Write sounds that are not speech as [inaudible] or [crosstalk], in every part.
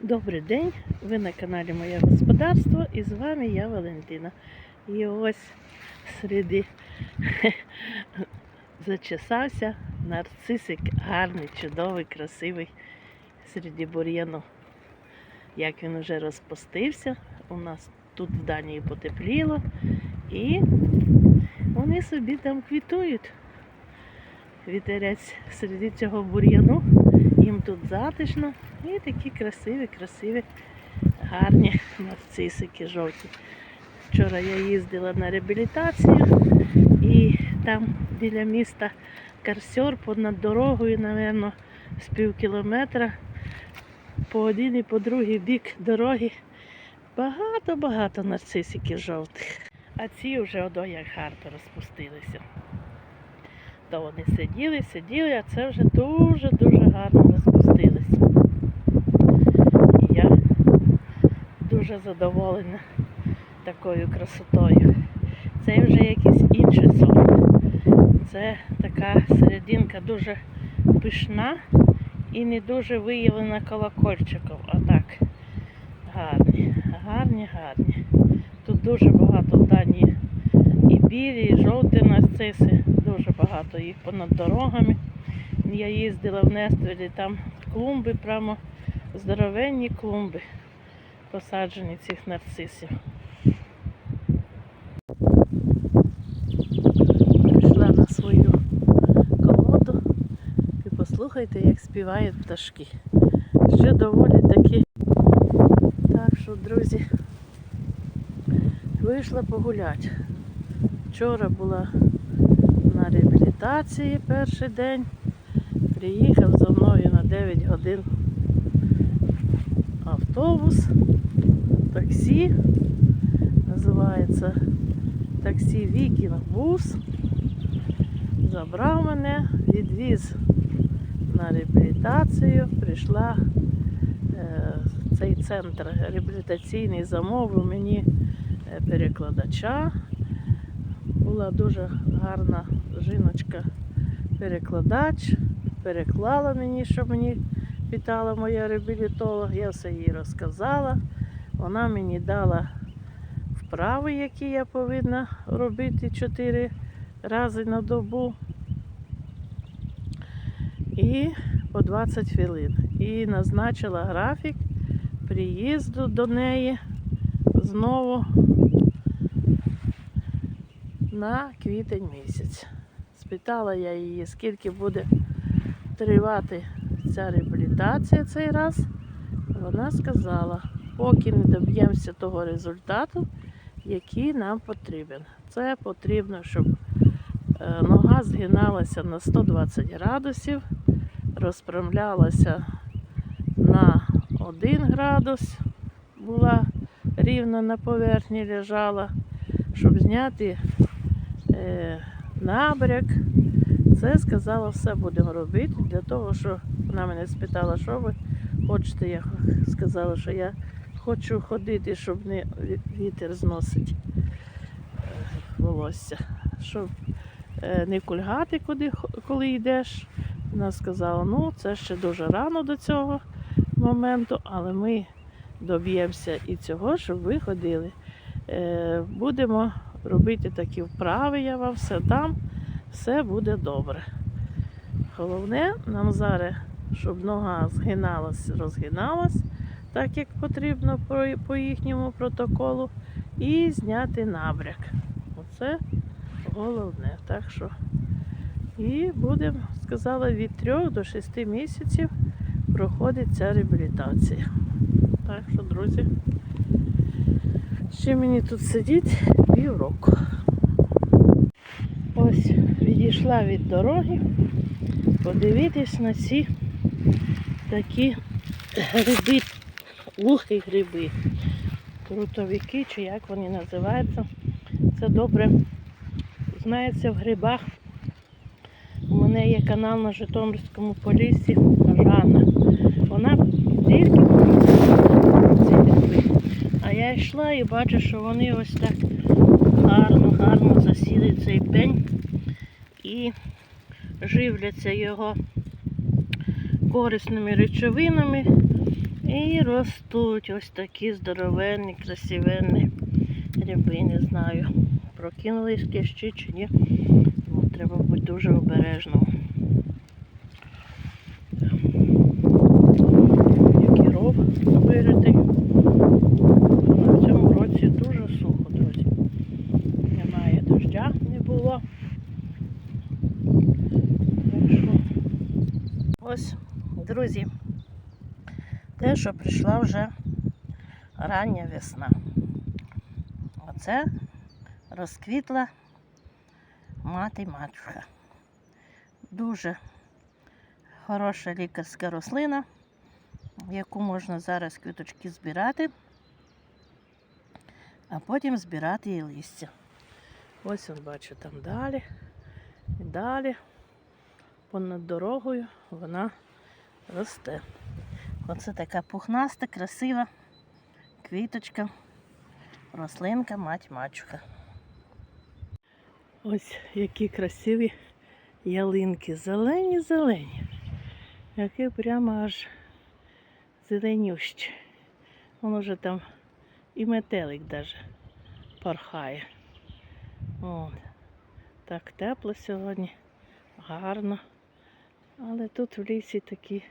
Добрий день, ви на каналі Моє Господарство і з вами я Валентина. І ось середі [laughs] зачесався нарцисик гарний, чудовий, красивий середі бур'яну. Як він уже розпустився, у нас тут в Данії потепліло і вони собі там квітують. Вітерець серед цього бур'яну, їм тут затишно і такі красиві, красиві, гарні нарцисики жовті. Вчора я їздила на реабілітацію і там біля міста Карсьор понад дорогою, напевно, з пів кілометра по один і по другий бік дороги багато-багато нарцисиків жовтих. А ці вже одо як гарно розпустилися. То вони сиділи, сиділи, а це вже дуже-дуже гарно розпустилися. І я дуже задоволена такою красотою. Це вже якийсь інший сорт. Це така серединка дуже пишна і не дуже виявлена колокольчиком. А так гарні, гарні, гарні. Тут дуже багато в Данії і білі, і жовті нарциси. Дуже багато їх понад дорогами. Я їздила в Нествелі, там клумби, прямо здоровенні клумби посаджені цих нарцисів. Прийшла на свою колоду і послухайте, як співають пташки. Ще доволі таки. Так що, друзі, вийшла погуляти. Вчора була на реабілітації перший день. Приїхав за мною на 9 годин автобус, таксі. Називається таксі Вікінг Бус. Забрав мене, відвіз на реабілітацію, прийшла е, цей центр реабілітаційний замовив мені е, перекладача. Була дуже гарна жіночка перекладач, переклала мені, що мені питала моя реабілітолог. Я все їй розказала. Вона мені дала вправи, які я повинна робити 4 рази на добу. І по 20 хвилин. І назначила графік приїзду до неї знову на квітень місяць. Спитала я її, скільки буде тривати ця реабілітація цей раз. Вона сказала, поки не доб'ємося того результату, який нам потрібен. Це потрібно, щоб е, нога згиналася на 120 градусів, розпрямлялася на 1 градус, була рівно на поверхні лежала, щоб зняти е, набряк. Це сказала, все будемо робити для того, що вона мене спитала, що ви хочете. Я сказала, що я хочу ходити, щоб не вітер зносить е, волосся, щоб е, не кульгати, куди, коли йдеш. Вона сказала, ну це ще дуже рано до цього моменту, але ми доб'ємося і цього, щоб ви ходили. Е, Будемо робити такі вправи, я вам все дам, все буде добре. Головне нам зараз, щоб нога згиналась, розгиналась, так як потрібно по, їхньому протоколу, і зняти набряк. Оце головне. Так що і будемо, сказала, від 3 до 6 місяців проходить ця реабілітація. Так що, друзі, ще мені тут сидіть півроку. Ось відійшла від дороги. Подивитись на ці такі гриби, лухі гриби, крутовики, чи як вони називаються. Це добре знається в грибах. У мене є канал на Житомирському полісі Жанна. Вона тільки я йшла і бачу, що вони ось так гарно, гарно засіли цей пень і живляться його корисними речовинами, І ростуть ось такі здоровенні, красивенні гриби, не знаю. Прокинулись кліщі чи ні. Треба бути дуже обережним. Який ров виритий. На цьому році дуже сухо, друзі. Немає дождя, не було. Так що Ось, друзі, те, що прийшла вже рання весна. Оце розквітла мати матюха. Дуже хороша лікарська рослина, яку можна зараз квіточки збирати, а потім збирати і листя. Ось он бачу там далі і далі понад дорогою вона росте. Оце така пухнаста, красива квіточка, рослинка, мать мачуха. Ось які красиві ялинки. Зелені, зелені. Які прямо аж зеленющі. Воно вже там і метелик даже порхає. От. Так тепло сьогодні, гарно. Але тут в лісі такий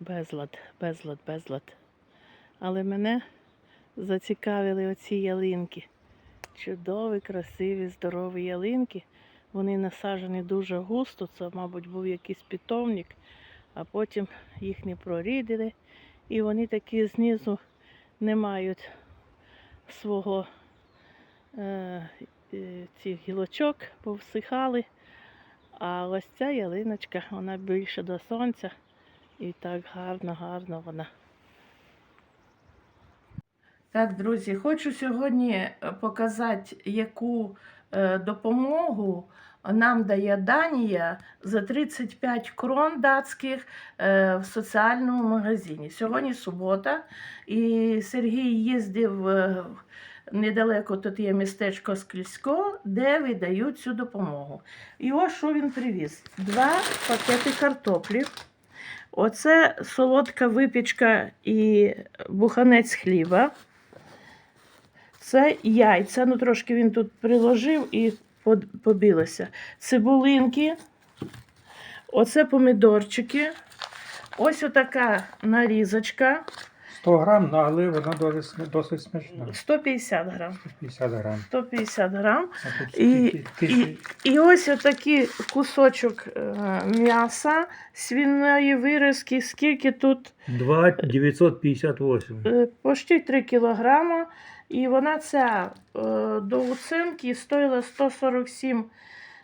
безлад, безлад, безлад. Але мене зацікавили оці ялинки. Чудові, красиві, здорові ялинки. Вони насаджені дуже густо, це, мабуть, був якийсь питомник, а потім їх не прорідили. І вони такі знизу не мають свого е, е, цих гілочок, повсихали. А ось ця ялиночка, вона більше до сонця. І так гарно, гарно вона. Так, друзі, хочу сьогодні е, показати, яку е, допомогу нам дає Данія за 35 крон датських е, в соціальному магазині. Сьогодні субота, і Сергій їздив недалеко, тут є містечко Склізько, де видають цю допомогу. І ось що він привіз: два пакети картоплі. Оце солодка випічка і буханець хліба. Це яйця. Ну, трошки він тут приложив і побілося. Цибулинки. Оце помідорчики. Ось отака нарізочка. 100 грам, ну, але вона досить, досить смачна. 150 грам. 50 грам. 150 грам. А тут І, скільки? і, Тисяч- і ось отакий кусочок е, м'яса свиної виразки, скільки тут 2 958. Е, почти 3 кілограма. І вона ця е, до оцінки стоїла 147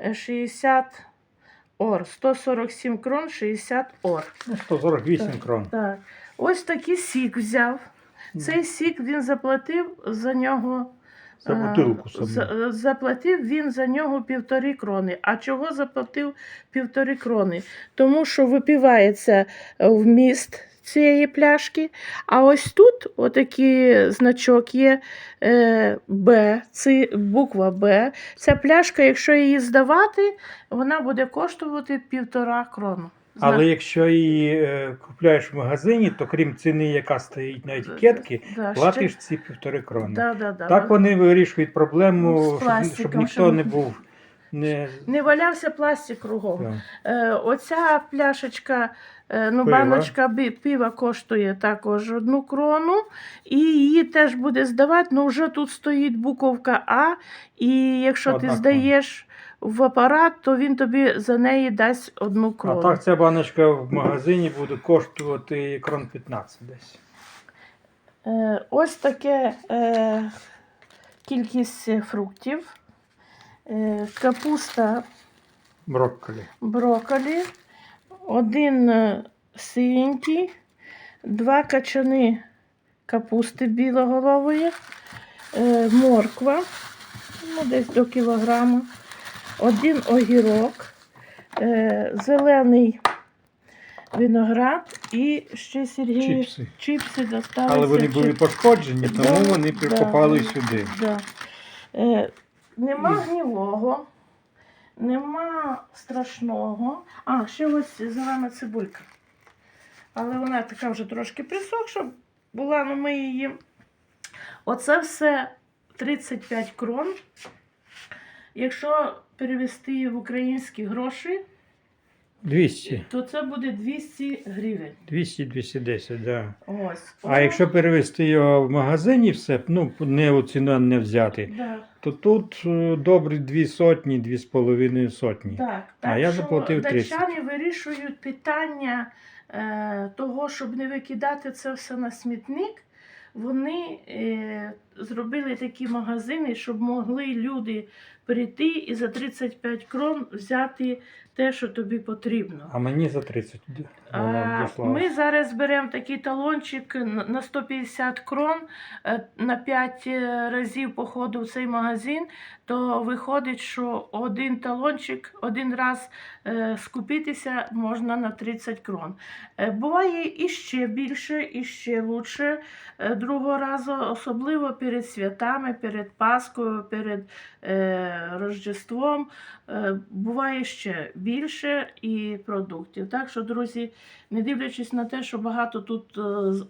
е, 60 ор. 147 крон 60 ор. Ну, 148 крон. Так. Ось такий сік взяв. Цей сік він заплатив за нього. За е, саму. за- Заплатив він за нього півтори крони. А чого заплатив півтори крони? Тому що випивається вміст цієї пляшки. А ось тут отакий значок є е, Б, це буква Б. Ця пляшка, якщо її здавати, вона буде коштувати півтора крону. Але якщо її е, купляєш в магазині, то крім ціни, яка стоїть на етикетки, Да, платиш ці півтори крони. Да, да, да. Так вони вирішують проблему, Ну, з щоб, пластиком, щоб ніхто щоб- не був не. Не валявся пластик кругом. Е, оця пляшечка, е, ну, Пива. баночка бі- пива коштує також одну крону, і її теж буде здавати. Ну, вже тут стоїть буковка А, і якщо Одна ти здаєш в апарат, то він тобі за неї дасть одну А крону. так ця баночка в магазині буде коштувати крон 15 десь. Е, ось таке е, кількість фруктів. Е, капуста Брокколі. брокколі, один е, синенький, два качани капусти білоголової, е, морква, ну, десь до кілограма, один огірок, зелений виноград і ще Сергій Чіпси. чіпси досталися. Але вони були пошкоджені, тому Да, вони да, попали да. сюди. Да. Е, нема гнилого, нема страшного. А, ще ось зелена цибулька. але вона така вже трошки присохша була, ну ми її. Оце все 35 крон. Якщо перевести в українські гроші, 200. то це буде 200 гривень. 200-210, да. Ось. А якщо перевести його в магазині все, ну, не у ціну не взяти, Да, то тут е, добрі дві сотні, дві з половиною сотні. так, А так я що заплатив 30. датчани вирішують питання е, того, щоб не викидати це все на смітник. Вони е, зробили такі магазини, щоб могли люди прийти і за 35 крон взяти те, що тобі потрібно. А мені за 30 вона А. Ми зараз беремо такий талончик на на 150 крон е, на 5 разів походу в цей магазин, то виходить, що один талончик один раз е, скупитися можна на 30 крон. Е, Буває і ще більше, і ще лучше е, другого разу, особливо перед святами, перед Паскою, перед е, Рождеством. Е, Буває ще більше і продуктів. Так що, друзі, не дивлячись на те, що багато тут е,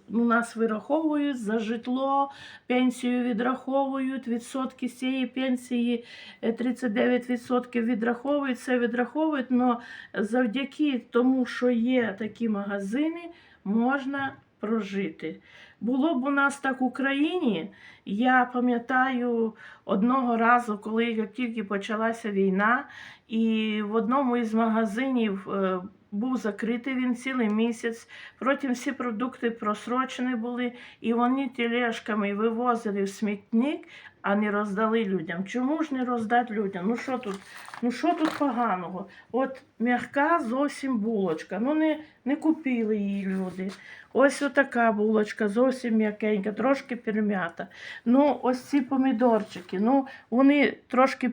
у нас вираховують за житло, пенсію відраховують, відсотки з цієї пенсії е, 39% відраховують, це відраховують, але завдяки тому, що є такі магазини, можна прожити. Було б у нас так в Україні, я пам'ятаю одного разу, коли як тільки почалася війна, і в одному із магазинів е, був закритий він цілий місяць. Потім всі продукти просрочені були, і вони тележками вивозили в смітник, а не роздали людям. Чому ж не роздати людям? Ну що тут? Ну що тут поганого? От м'яка зовсім булочка. Ну не, не купили її люди. Ось отака булочка, зовсім м'якенька, трошки перем'ята. Ну, ось ці помідорчики. Ну, вони трошки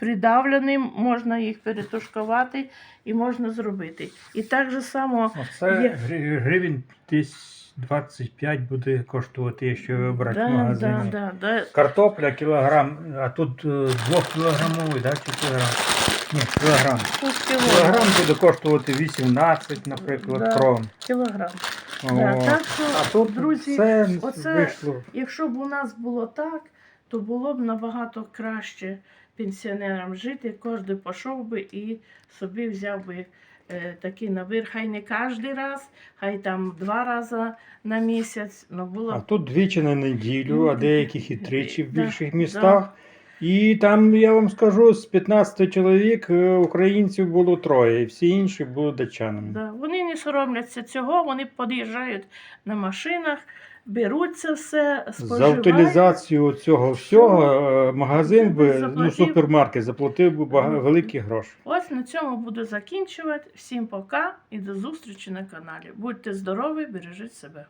придавлені, можна їх перетушкувати і можна зробити. І так же само Оце Є. гривень десь 25 буде коштувати, якщо брати в магазині. да, да, да. Картопля кілограм, а тут 2-кілограмовий, да, чи кілограм? Ні, кілограм. Тут Кілограм кілограм. буде коштувати 18, наприклад, Да. крон. кілограм. Да, так що, а тут друзі, все оце- вийшло. Якщо б у нас було так, то було б набагато краще пенсіонерам жити. Кожен пішов би і собі взяв би е, такий набір. Хай не кожен раз, хай там два рази на місяць. Ну було А тут двічі на неділю, а деяких і тричі в більших містах. І там, я вам скажу, з 15 чоловік е, українців було троє, і всі інші були датчанами. Да. Вони не соромляться цього, вони під'їжджають на машинах, беруть все, все, За утилізацію цього всього е, магазин би, ну, супермаркет заплатив би бага- великі гроші. Ось на цьому буду закінчувати. Всім пока і до зустрічі на каналі. Будьте здорові, бережіть себе.